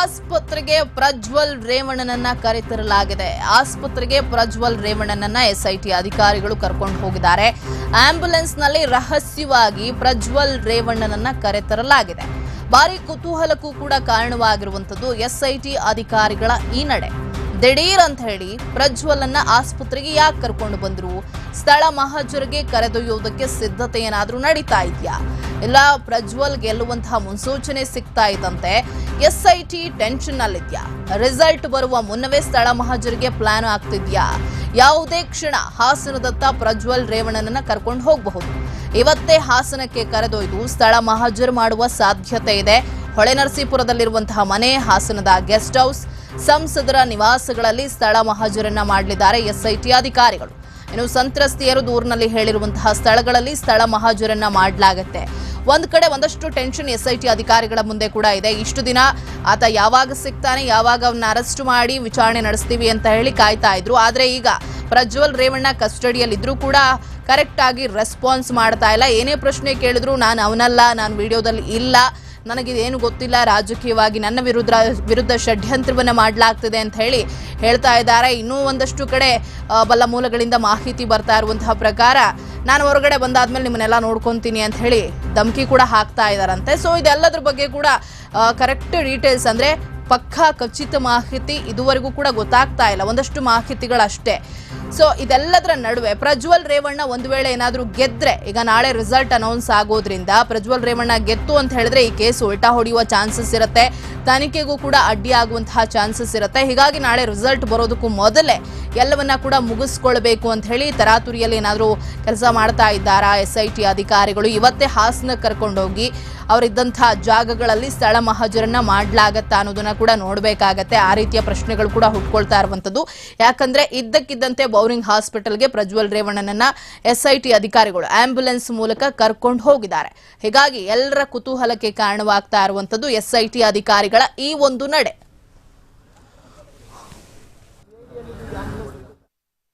ಆಸ್ಪತ್ರೆಗೆ ಪ್ರಜ್ವಲ್ ರೇವಣ್ಣನನ್ನ ಕರೆತರಲಾಗಿದೆ. ಆಸ್ಪತ್ರೆಗೆ ಪ್ರಜ್ವಲ್ ರೇವಣ್ಣನನ್ನ ಎಸ್ಐಟಿ ಅಧಿಕಾರಿಗಳು ಕರ್ಕೊಂಡು ಹೋಗಿದ್ದಾರೆ. ಆಂಬ್ಯುಲೆನ್ಸ್ನಲ್ಲಿ ರಹಸ್ಯವಾಗಿ ಪ್ರಜ್ವಲ್ ರೇವಣ್ಣನನ್ನ ಕರೆತರಲಾಗಿದೆ. ಭಾರಿ ಕುತೂಹಲಕ್ಕೂ ಕೂಡ ಕಾರಣವಾಗಿರುವಂತದ್ದು ಎಸ್ಐಟಿ ಅಧಿಕಾರಿಗಳ ಈ ನಡೆ. ದಿಢೀರ್ ಅಂತ ಹೇಳಿ ಪ್ರಜ್ವಲನ್ನ ಆಸ್ಪತ್ರೆಗೆ ಯಾಕೆ ಕರ್ಕೊಂಡು ಬಂದ್ರು? ಸ್ಥಳ ಮಹಜರಿಗೆ ಕರೆದೊಯ್ಯುವುದಕ್ಕೆ ಸಿದ್ಧತೆ ಏನಾದ್ರೂ ನಡೀತಾ ಇದೆಯಾ? ಇಲ್ಲ, ಪ್ರಜ್ವಲ್ ಗೆಲ್ಲುವಂತಹ ಮುನ್ಸೂಚನೆ ಸಿಗ್ತಾ ಇದ್ದಂತೆ ಎಸ್ಐಟಿ ಟೆನ್ಷನ್ ನಲ್ಲಿದ್ಯಾ? ರಿಸಲ್ಟ್ ಬರುವ ಮುನ್ನವೇ ಸ್ಥಳ ಮಹಾಜರಿಗೆ ಪ್ಲಾನ್ ಆಗ್ತಿದ್ಯಾ? ಯಾವುದೇ ಕ್ಷಣ ಹಾಸನದತ್ತ ಪ್ರಜ್ವಲ್ ರೇವಣ್ಣನನ್ನ ಕರ್ಕೊಂಡು ಹೋಗಬಹುದು. ಇವತ್ತೇ ಹಾಸನಕ್ಕೆ ಕರೆದೊಯ್ದು ಸ್ಥಳ ಮಹಾಜರ್ ಮಾಡುವ ಸಾಧ್ಯತೆ ಇದೆ. ಹೊಳೆನರಸೀಪುರದಲ್ಲಿರುವಂತಹ ಮನೆ, ಹಾಸನದ ಗೆಸ್ಟ್ ಹೌಸ್, ಸಂಸದರ ನಿವಾಸಗಳಲ್ಲಿ ಸ್ಥಳ ಮಹಾಜರನ್ನ ಮಾಡಲಿದ್ದಾರೆ ಎಸ್ಐಟಿ ಅಧಿಕಾರಿಗಳು. ಇನ್ನು ಸಂತ್ರಸ್ತೆಯರು ದೂರಿನಲ್ಲಿ ಹೇಳಿರುವಂತಹ ಸ್ಥಳಗಳಲ್ಲಿ ಸ್ಥಳ ಮಹಾಜರನ್ನ ಮಾಡಲಾಗತ್ತೆ. ಒಂದ್ ಕಡೆ ಒಂದಷ್ಟು ಟೆನ್ಷನ್ ಎಸ್ಐಟಿ ಅಧಿಕಾರಿಗಳ ಮುಂದೆ ಕೂಡ ಇದೆ. ಇಷ್ಟು ದಿನ ಆತ ಯಾವಾಗ ಸಿಗ್ತಾನೆ, ಯಾವಾಗ ಅವನ್ನ ಅರೆಸ್ಟ್ ಮಾಡಿ ವಿಚಾರಣೆ ನಡೆಸ್ತೀವಿ ಅಂತ ಹೇಳಿ ಕಾಯ್ತಾ ಇದ್ರು. ಆದ್ರೆ ಈಗ ಪ್ರಜ್ವಲ್ ರೇವಣ್ಣ ಕಸ್ಟಡಿಯಲ್ಲಿ ಇದ್ರು ಕೂಡ ಕರೆಕ್ಟ್ ಆಗಿ ರೆಸ್ಪಾನ್ಸ್ ಮಾಡ್ತಾ ಇಲ್ಲ. ಏನೇ ಪ್ರಶ್ನೆ ಕೇಳಿದ್ರು ನಾನು ಅವನಲ್ಲ, ನಾನು ವಿಡಿಯೋದಲ್ಲಿ ಇಲ್ಲ. ನನಗಿದೇನು ಗೊತ್ತಿಲ್ಲ, ರಾಜಕೀಯವಾಗಿ ನನ್ನ ವಿರುದ್ಧ ವಿರುದ್ಧ ಷಡ್ಯಂತ್ರವನ್ನು ಮಾಡಲಾಗ್ತಿದೆ ಅಂತ ಹೇಳಿ ಹೇಳ್ತಾ ಇದ್ದಾರೆ. ಇನ್ನೂ ಒಂದಷ್ಟು ಕಡೆ ಬಲ ಮೂಲಗಳಿಂದ ಮಾಹಿತಿ ಬರ್ತಾ ಇರುವಂತಹ ಪ್ರಕಾರ ನಾನು ಹೊರಗಡೆ ಬಂದಾದ್ಮೇಲೆ ನಿಮ್ಮನ್ನೆಲ್ಲ ನೋಡ್ಕೊತೀನಿ ಅಂತ ಹೇಳಿ ಧಮಕಿ ಕೂಡ ಹಾಕ್ತಾ ಇದ್ದಾರಂತೆ. ಸೊ ಇದೆಲ್ಲದ್ರ ಬಗ್ಗೆ ಕೂಡ ಕರೆಕ್ಟ್ ಡೀಟೇಲ್ಸ್ ಅಂದ್ರೆ ಪಕ್ಕಾ ಖಚಿತ ಮಾಹಿತಿ ಇದುವರೆಗೂ ಕೂಡ ಗೊತ್ತಾಗ್ತಾ ಇಲ್ಲ. ಒಂದಷ್ಟು ಮಾಹಿತಿಗಳಷ್ಟೇ. ಸೊ ಇದೆಲ್ಲದರ ನಡುವೆ ಪ್ರಜ್ವಲ್ ರೇವಣ್ಣ ಒಂದು ವೇಳೆ ಏನಾದರೂ ಗೆದ್ರೆ, ಈಗ ನಾಳೆ ರಿಸಲ್ಟ್ ಅನೌನ್ಸ್ ಆಗೋದ್ರಿಂದ ಪ್ರಜ್ವಲ್ ರೇವಣ್ಣ ಗೆತ್ತು ಅಂತ ಹೇಳಿದ್ರೆ ಈ ಕೇಸ್ ಉಲ್ಟಾ ಹೊಡೆಯುವ ಚಾನ್ಸಸ್ ಇರುತ್ತೆ. ತನಿಖೆಗೂ ಕೂಡ ಅಡ್ಡಿಯಾಗುವಂತಹ ಚಾನ್ಸಸ್ ಇರುತ್ತೆ. ಹೀಗಾಗಿ ನಾಳೆ ರಿಸಲ್ಟ್ ಬರೋದಕ್ಕೂ ಮೊದಲೇ ಎಲ್ಲವನ್ನ ಕೂಡ ಮುಗಿಸ್ಕೊಳ್ಬೇಕು ಅಂತ ಹೇಳಿ ತರಾತುರಿಯಲ್ಲಿ ಏನಾದರೂ ಕೆಲಸ ಮಾಡ್ತಾ ಇದ್ದಾರಾ ಎಸ್ ಅಧಿಕಾರಿಗಳು. ಇವತ್ತೇ ಹಾಸನ ಕರ್ಕೊಂಡೋಗಿ ಅವರಿದ್ದಂತಹ ಜಾಗಗಳಲ್ಲಿ ಸ್ಥಳ ಮಹಜರನ್ನ ಮಾಡಲಾಗತ್ತಾ ಅನ್ನೋದನ್ನ ಕೂಡ ನೋಡಬೇಕಾಗತ್ತೆ. ಆ ರೀತಿಯ ಪ್ರಶ್ನೆಗಳು ಕೂಡ ಹುಟ್ಕೊಳ್ತಾ ಇರುವಂಥದ್ದು. ಯಾಕಂದ್ರೆ ಇದ್ದಕ್ಕಿದ್ದಂತೆ ಬೌರಿಂಗ್ ಹಾಸ್ಪಿಟಲ್ಗೆ ಪ್ರಜ್ವಲ್ ರೇವಣ್ಣನನ್ನ ಎಸ್ಐಟಿ ಅಧಿಕಾರಿಗಳು ಆಂಬ್ಯುಲೆನ್ಸ್ ಮೂಲಕ ಕರ್ಕೊಂಡು ಹೋಗಿದ್ದಾರೆ. ಹೀಗಾಗಿ ಎಲ್ಲರ ಕುತೂಹಲಕ್ಕೆ ಕಾರಣವಾಗ್ತಾ ಇರುವಂತದ್ದು ಎಸ್ಐಟಿ ಅಧಿಕಾರಿಗಳ ಈ ಒಂದು ನಡೆ.